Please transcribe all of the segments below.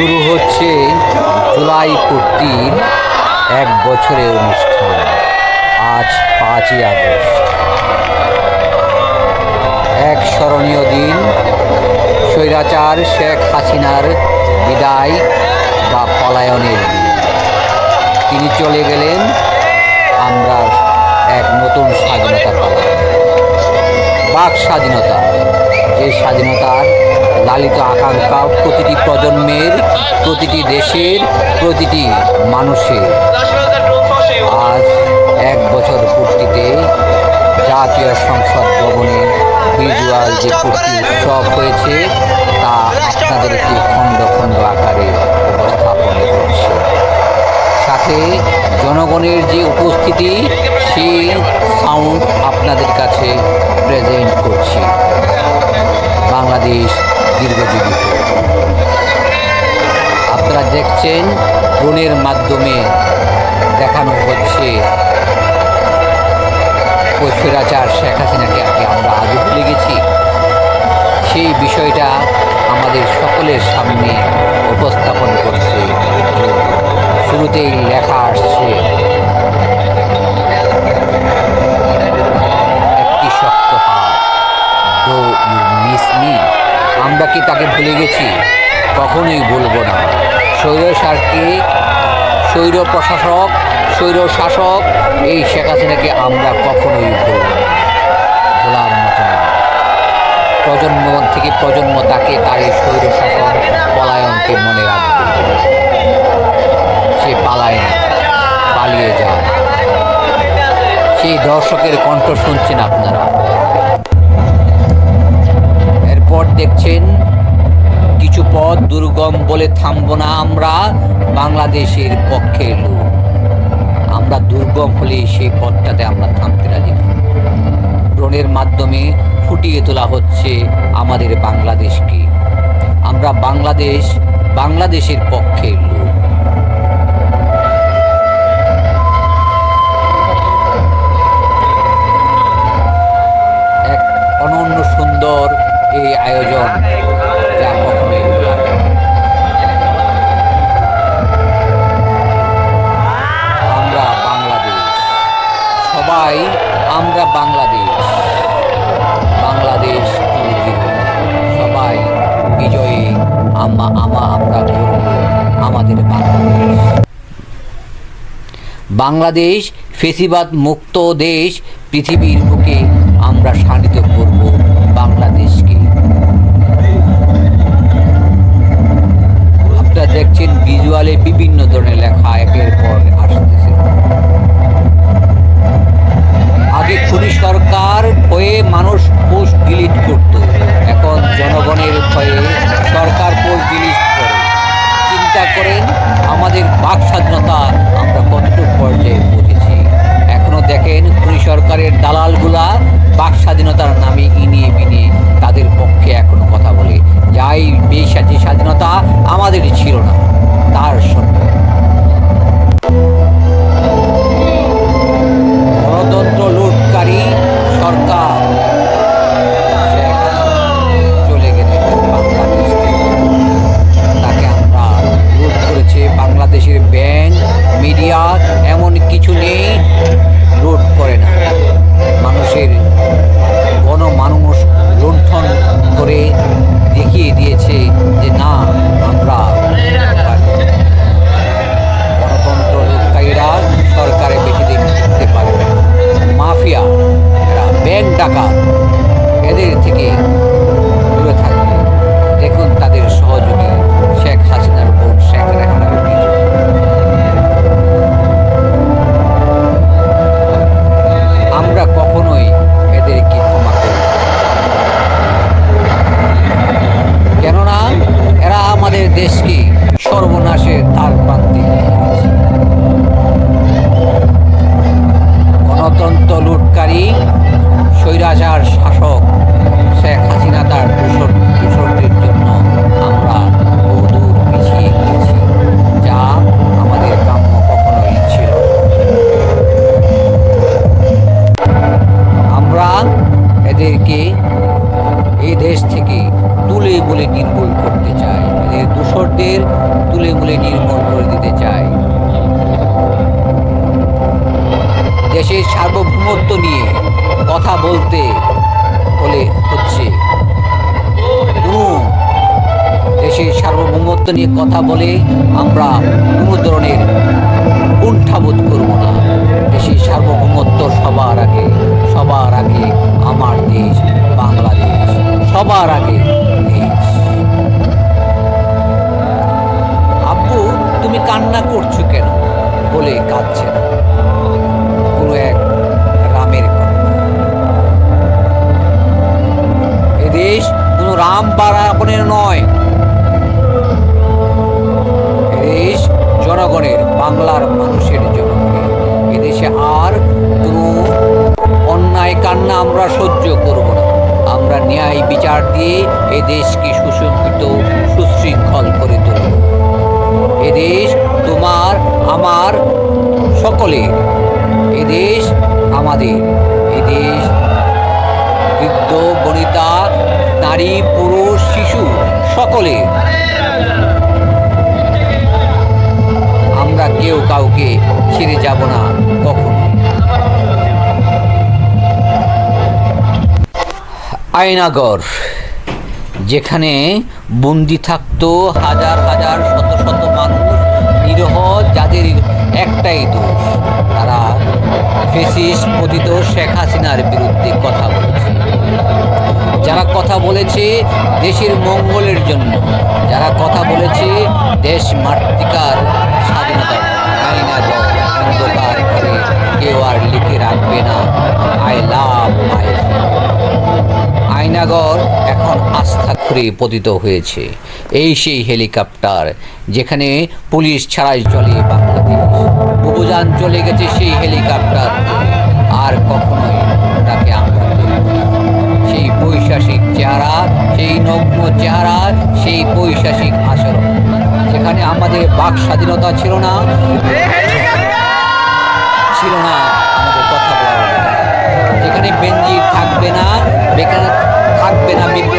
শুরু হচ্ছে জুলাই পূর্তির এক বছরের অনুষ্ঠান। আজ পাঁচই আগস্ট। এক স্মরণীয় দিন, স্বৈরাচার শেখ হাসিনার বিদায় বা পলায়নের দিন। তিনি চলে গেলেন, আমরা এক নতুন স্বাধীনতা পেলাম। বাক স্বাধীনতা, যে স্বাধীনতার লালিত আকাঙ্ক্ষা প্রতিটি প্রজন্মের, প্রতিটি দেশের, প্রতিটি মানুষের। আজ এক বছর পূর্তিতে জাতীয় সংসদ ভবনে ভিজুয়াল যে পূর্তি উৎসব হয়েছে, তা আপনাদেরকে খণ্ড খণ্ড আকারে উপস্থাপন করছে। সাথে জনগণের যে উপস্থিতি, সেই সাউন্ড আপনাদের কাছে প্রেজেন্ট করছি। বাংলাদেশ দীর্ঘজীবী। আপনারা দেখছেন ড্রোনের মাধ্যমে দেখানো হচ্ছে ঐশ্বরাচার শেখ হাসিনাকে আমরা আগে ভুলে গেছি সেই বিষয়টা আমাদের সকলের সামনে উপস্থাপন করছে শুরুতেই লেখা আসছে কখনোই ভুলবো না। স্বৈরশাসকে স্বৈর প্রশাসক, স্বৈর শাসক, এই শেখ হাসিনাকে আমরা কখনোই ভুলব না। ভোলার মতো না। প্রজন্ম থেকে প্রজন্ম তাকে তার এই স্বৈর শাসন পলায়নকে মনে রাখবে। সে পালায় না, পালিয়ে যায়। সেই দর্শকের কণ্ঠ শুনছেন আপনারা। বলে থামবো না আমরা বাংলাদেশের পক্ষে লোক। আমরা দুর্গম হলে সেই পথটাতে আমরা থামতে রাজি না। ড্রোনের মাধ্যমে ফুটিয়ে তোলা হচ্ছে আমাদের বাংলাদেশকে। আমরা বাংলাদেশ, বাংলাদেশের পক্ষে লোক। অনন্য সুন্দর এই আয়োজন সবাই আমরা বাংলাদেশ। বাংলাদেশ সবাই বিজয়ী, আমা আমা, আমরা করব আমাদের বাংলাদেশ। বাংলাদেশ ফেসিবাদ মুক্ত দেশ, পৃথিবীর বুকে আমরা শানিত করব বাংলাদেশকে। আপনারা দেখছেন ভিজুয়ালে বিভিন্ন ধরনের লেখা, একের পর আসতেছে। আগে সরকার ভয়ে মানুষ পোস্ট ডিলিট করত। এখন জনগণের ভয়ে সরকার পোস্ট ডিলিট করে। চিন্তা করেন, আমাদের বাক স্বাধীনতা আমরা কতটুকু পর্যায়ে পৌঁছেছি। এখনও দেখেন, খুনি সরকারের দালালগুলা বাক স্বাধীনতার নামে ইনিয়ে বিনিয়ে তাদের পক্ষে এখনও কথা বলে। যাই বেশ স্বাধীনতা আমাদেরই ছিল না। তার সঙ্গে ডাকাত। এদের থেকে দেশ থেকে তুলে বলে নির্মূল করতে চাই এদের দূষরদের বলে নির্মূল করে দিতে চায়। দেশের সার্বভৌমত্ব নিয়ে কথা বলতে হলে হচ্ছে দেশের সার্বভৌমত্ব নিয়ে কথা বলে আমরা কোনো ধরনের কুণ্ঠাবোধ করব না। দেশের সার্বভৌমত্ব সবার আগে সবার আগে আমার দেশ সবার আগে। আব্বু, তুমি কান্না করছ কেন? বলে কাঁদছে না। কোনো এক রামের এদেশ কোনো রাম বা নয়। এদেশ জনগণের, বাংলার মানুষের জনগণের। এদেশে আর কোনো অন্যায় কান্না আমরা সহ্য করব আমরা ন্যায় বিচার দিয়ে এ দেশকে সুসংহিত, সুশৃঙ্খল করে তুলব। এদেশ তোমার, আমার, সকলের। এদেশ আমাদের। এদেশ বৃদ্ধ, বনিতা, নারী, পুরুষ, শিশু সকলে আমরা কেউ কাউকে ছেড়ে যাব না, কখনো। আয়নাগর যেখানে বন্দি থাকতো হাজার হাজার শত শত মানুষ, নিরহ যাদের একটাই দোষ। তারা ফেসিস পতিত শেখ হাসিনার বিরুদ্ধে কথা বলেছে। যারা কথা বলেছে দেশের মঙ্গলের জন্য, যারা কথা বলেছে দেশ মাতৃকার স্বাধীনতার আইনা দল অন্ধকার করে কেউ আর লিখে রাখবে না। আই লাভ আয়নাগর এখন আস্থা করে পতিত হয়েছে। এই সেই হেলিকপ্টার যেখানে পুলিশ ছাড়াই চলে বাংলাদেশ। অভিযান চলে গেছে সেই হেলিকপ্টার আর কখনোই তাকে আমরা সেই বৈশাসিক চেহারা, সেই নগ্ন চেহারা, সেই বৈশাসিক আচরণ। যেখানে আমাদের বাক স্বাধীনতা ছিল না। থাকবে না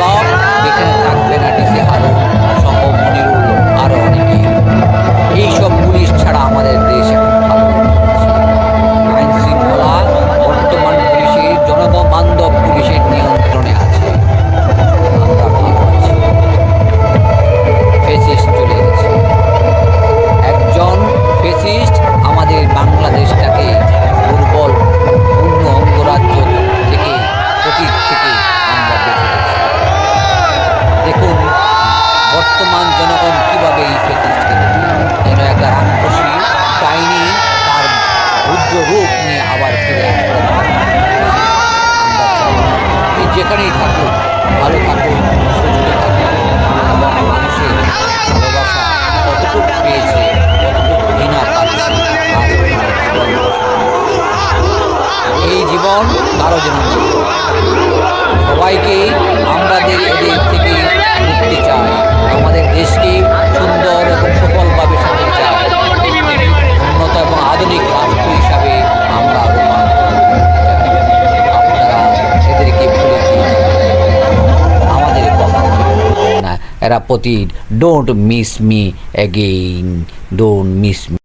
প্রতি don't miss me again don't miss me